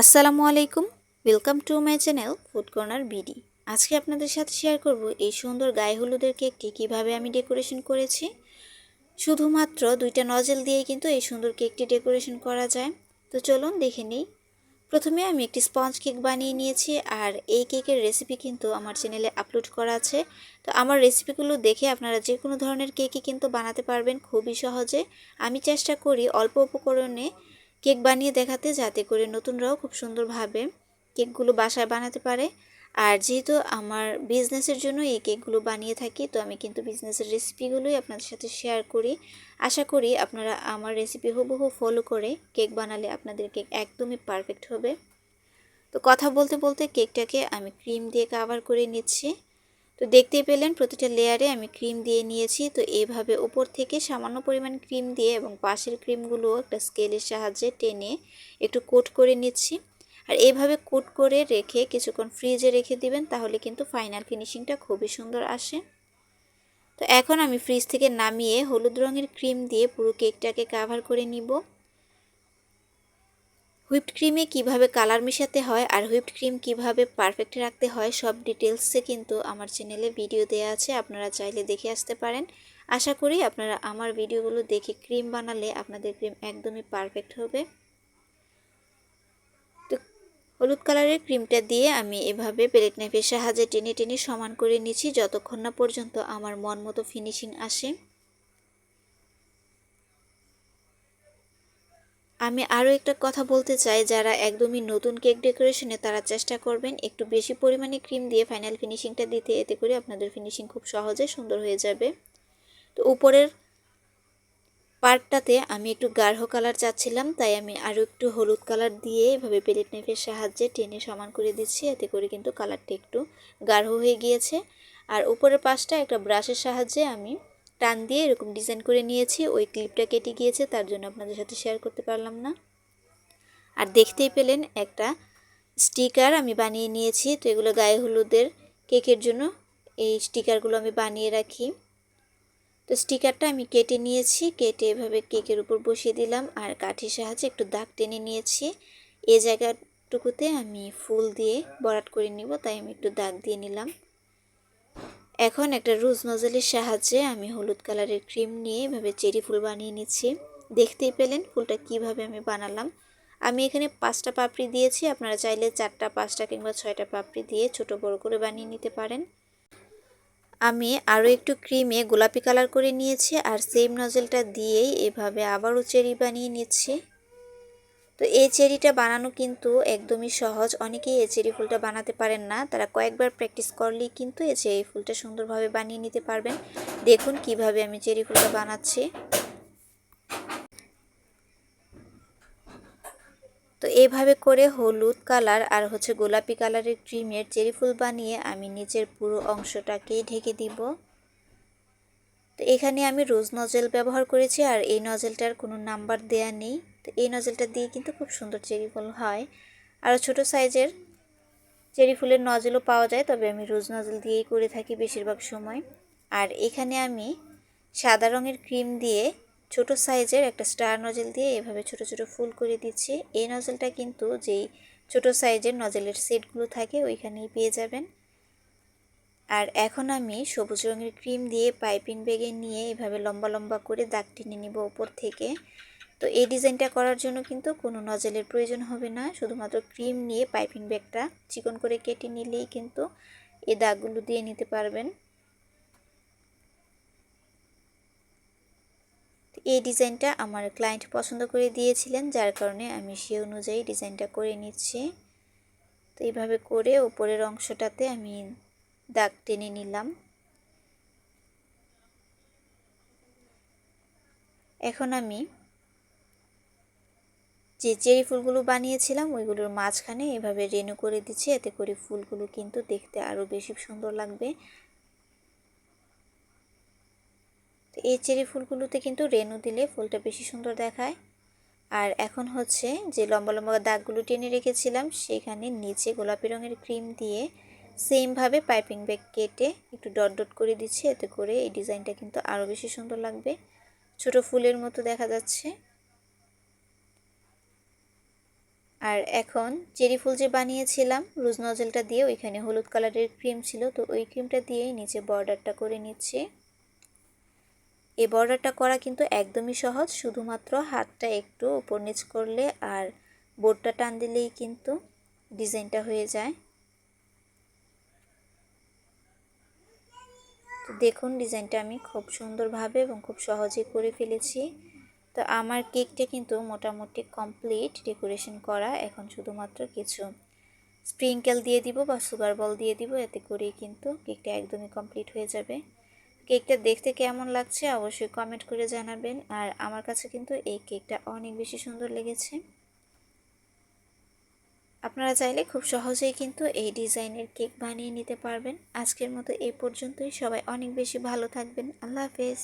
আসসালামু আলাইকুম welcome to my channel food corner BD আজকে আপনাদের সাথে শেয়ার করব এই সুন্দর গায়ে হলুদের কেকটি কীভাবে আমি ডেকোরেশন করেছি। শুধুমাত্র দুইটা নজেল দিয়েই কিন্তু এই সুন্দর কেকটি ডেকোরেশন করা যায়। তো চলুন দেখে নিই। প্রথমে আমি একটি স্পঞ্জ কেক বানিয়ে নিয়েছি আর এই কেকের রেসিপি কিন্তু আমার চ্যানেলে আপলোড করা আছে। তো আমার রেসিপিগুলো দেখে আপনারা যে কোনো ধরনের কেকই কিন্তু বানাতে পারবেন খুবই সহজে। আমি চেষ্টা করি অল্প উপকরণে কেক বানিয়ে দেখাতে যাতে করে নতুনরাও খুব সুন্দরভাবে কেকগুলো বাসায় বানাতে পারে। আর যেহেতু আমার বিজনেসের জন্য এই কেকগুলো বানিয়ে থাকি, তো আমি কিন্তু বিজনেসের রেসিপিগুলোই আপনাদের সাথে শেয়ার করি। আশা করি আপনারা আমার রেসিপি হুবহু ফলো করে কেক বানালে আপনাদের কেক একদমই পারফেক্ট হবে। তো কথা বলতে বলতে কেকটাকে আমি ক্রিম দিয়ে কাভার করে নিচ্ছি। তো দেখতেই পেলেন প্রতিটা লেয়ারে আমি ক্রিম দিয়ে নিয়েছি। তো এইভাবে ওপর থেকে সামান্য পরিমাণ ক্রিম দিয়ে এবং পাশের ক্রিমগুলো একটা স্কেলের সাহায্যে টেনে একটু কোট করে নিচ্ছি। আর এইভাবে কোট করে রেখে কিছুক্ষণ ফ্রিজে রেখে দিবেন, তাহলে কিন্তু ফাইনাল ফিনিশিংটা খুবই সুন্দর আসে। তো এখন আমি ফ্রিজ থেকে নামিয়ে হলুদ রঙের ক্রিম দিয়ে পুরো কেকটাকে কাভার করে নিব। হুইপড ক্রিমে কীভাবে কালার মেশাতে হয় আর হুইপড ক্রিম কীভাবে পারফেক্ট রাখতে হয়, সব ডিটেলসে কিন্তু আমার চ্যানেলে ভিডিও দেওয়া আছে, আপনারা চাইলে দেখে আসতে পারেন। আশা করি আপনারা আমার ভিডিওগুলো দেখে ক্রিম বানালে আপনাদের ক্রিম একদমই পারফেক্ট হবে। তো হলুদ কালারের ক্রিমটা দিয়ে আমি এভাবে প্লেট নাইফের সাহায্যে টেনে টেনে সমান করে নিচ্ছি, যতক্ষণ না পর্যন্ত আমার মন মতো ফিনিশিং আসে। আমি আরও একটা কথা বলতে চাই, যারা একদমই নতুন কেক ডেকোরেশনে তারা চেষ্টা করবেন একটু বেশি পরিমাণে ক্রিম দিয়ে ফাইনাল ফিনিশিংটা দিতে। এতে করে আপনাদের ফিনিশিং খুব সহজে সুন্দর হয়ে যাবে। তো উপরের পার্টটাতে আমি একটু গাঢ় কালার চাচ্ছিলাম, তাই আমি আরও একটু হলুদ কালার দিয়ে এভাবে পেলেট নাইফের সাহায্যে টেনে সমান করে দিচ্ছি। এতে করে কিন্তু কালারটা একটু গাঢ় হয়ে গিয়েছে। আর উপরের পাশটা একটা ব্রাশের সাহায্যে আমি টান দিয়ে এরকম ডিজাইন করে নিয়েছি। ওই ক্লিপটা কেটে গিয়েছে, তার জন্য আপনাদের সাথে শেয়ার করতে পারলাম না। আর দেখতেই পেলেন একটা স্টিকার আমি বানিয়ে নিয়েছি, তো এগুলো গায়ে হলুদের কেকের জন্য। এই স্টিকারগুলো আমি বানিয়ে রাখি। তো স্টিকারটা আমি কেটে নিয়েছি, কেটে এভাবে কেকের উপর বসিয়ে দিলাম। আর কাঠির সাহায্যে একটু দাগ টেনে নিয়েছি। এ জায়গাটুকুতে আমি ফুল দিয়ে বরাট করে নিব, তাই আমি একটু দাগ দিয়ে নিলাম। এখন একটা রোজ নজলের সাহায্যে আমি হলুদ কালারের ক্রিম নিয়ে এভাবে চেরি ফুল বানিয়ে নিচ্ছি। দেখতেই পেলেন ফুলটা কীভাবে আমি বানালাম। আমি এখানে পাঁচটা পাপড়ি দিয়েছি, আপনারা চাইলে চারটা, পাঁচটা কিংবা ছয়টা পাপড়ি দিয়ে ছোট বড় করে বানিয়ে নিতে পারেন। আমি আরও একটু ক্রিমে গোলাপি কালার করে নিয়েছি আর সেম নজলটা দিয়েই এভাবে আবারও চেরি বানিয়ে নিচ্ছি। তো এই চেরিটা বানানো কিন্তু একদমই সহজ। অনেকেই এই চেরি ফুলটা বানাতে পারেন না। তারা কয়েকবার প্র্যাকটিস করলেই কিন্তু এই চেরি ফুলটা সুন্দরভাবে বানিয়ে নিতে পারবেন। দেখুন কীভাবে আমি চেরি ফুলটা বানাচ্ছি। তো এইভাবে করে হলুদ কালার আর হচ্ছে গোলাপি কালারের ক্রিমের চেরি ফুল বানিয়ে আমি নিচের পুরো অংশটাকেই ঢেকে দিব। তো এখানে আমি রোজ নজেল ব্যবহার করেছি আর এই নজেলটার কোনো নাম্বার দেয়া নেই। তো এই নজেলটা দিয়ে কিন্তু খুব সুন্দর চেরি ফুল হয়। আর ছোট সাইজের চেরি ফুলের নজেলও পাওয়া যায়, তবে আমি রোজ নজেল দিয়েই করে থাকি বেশিরভাগ সময়। আর এখানে আমি সাদা রঙের ক্রিম দিয়ে ছোট সাইজের একটা স্টার নজেল দিয়ে এভাবে ছোট ছোট ফুল করে দিচ্ছি। এই নজেলটা কিন্তু যেই ছোট সাইজের নজেলের সেটগুলো থাকে, ওইখানেই পেয়ে যাবেন। আর এখন আমি সবুজ রঙের ক্রিম দিয়ে পাইপিং ব্যাগে নিয়ে এভাবে লম্বা লম্বা করে দাগ টেনে নিব উপর থেকে। তো এই ডিজাইনটা করার জন্য কিন্তু কোনো নজেলের প্রয়োজন হবে না। শুধুমাত্র ক্রিম নিয়ে পাইপিং ব্যাগটা চিকন করে কেটে নিলেই কিন্তু এই দাগগুলো দিয়ে নিতে পারবেন। এই ডিজাইনটা আমার ক্লায়েন্ট পছন্দ করে দিয়েছিলেন, যার কারণে আমি সে অনুযায়ী ডিজাইনটা করে নিচ্ছি। তো এইভাবে করে উপরের অংশটাতে আমি দাগ টেনে নিলাম। এখন আমি যে চেরি ফুলগুলো বানিয়েছিলাম, ওইগুলোর মাঝখানে এভাবে রেনু করে দিচ্ছি। এতে করে ফুলগুলো কিন্তু দেখতে আরও বেশি সুন্দর লাগবে। তো এই চেরি ফুলগুলোতে কিন্তু রেনু দিলে ফুলটা বেশি সুন্দর দেখায়। আর এখন হচ্ছে যে লম্বা লম্বা দাগগুলো টেনে রেখেছিলাম, সেখানে নিচে গোলাপি রঙের ক্রিম দিয়ে সেমভাবে পাইপিং ব্যাগ কেটে একটু ডট ডট করে দিচ্ছি। এতে করে এই ডিজাইনটা কিন্তু আরও বেশি সুন্দর লাগবে। ছোট ফুলের মতো দেখা যাচ্ছে। আর এখন চেরি ফুল যে বানিয়েছিলাম, রোজ নজেলটা দিয়ে ওইখানে হলুদ কালারের ক্রিম ছিল, তো ওই ক্রিমটা দিয়েই নিচে বর্ডারটা করে নিচ্ছি। এই বর্ডারটা করা কিন্তু একদমই সহজ, শুধুমাত্র হাতটা একটু উপর নিচ করলে আর বোর্ডটা টান দিলেই কিন্তু ডিজাইনটা হয়ে যায়। দেখুন, ডিজাইনটা আমি খুব সুন্দরভাবে এবং খুব সহজে করে ফেলেছি। তো আমার কেকটা কিন্তু মোটামুটি কমপ্লিট ডেকোরেশন করা। এখন শুধুমাত্র কিছু স্প্রিঙ্কেল দিয়ে দিব বা সুগার বল দিয়ে দিব, এতে করেই কিন্তু কেকটা একদমই কমপ্লিট হয়ে যাবে। কেকটা দেখতে কেমন লাগছে অবশ্যই কমেন্ট করে জানাবেন। আর আমার কাছে কিন্তু এই কেকটা অনেক বেশি সুন্দর লেগেছে। আপনারা চাইলে খুব সহজেই কিন্তু এই ডিজাইনের কেক বানিয়ে নিতে পারবেন। আজকের মতো এই পর্যন্তই। সবাই অনেক বেশি ভালো থাকবেন। আল্লাহ হাফেজ।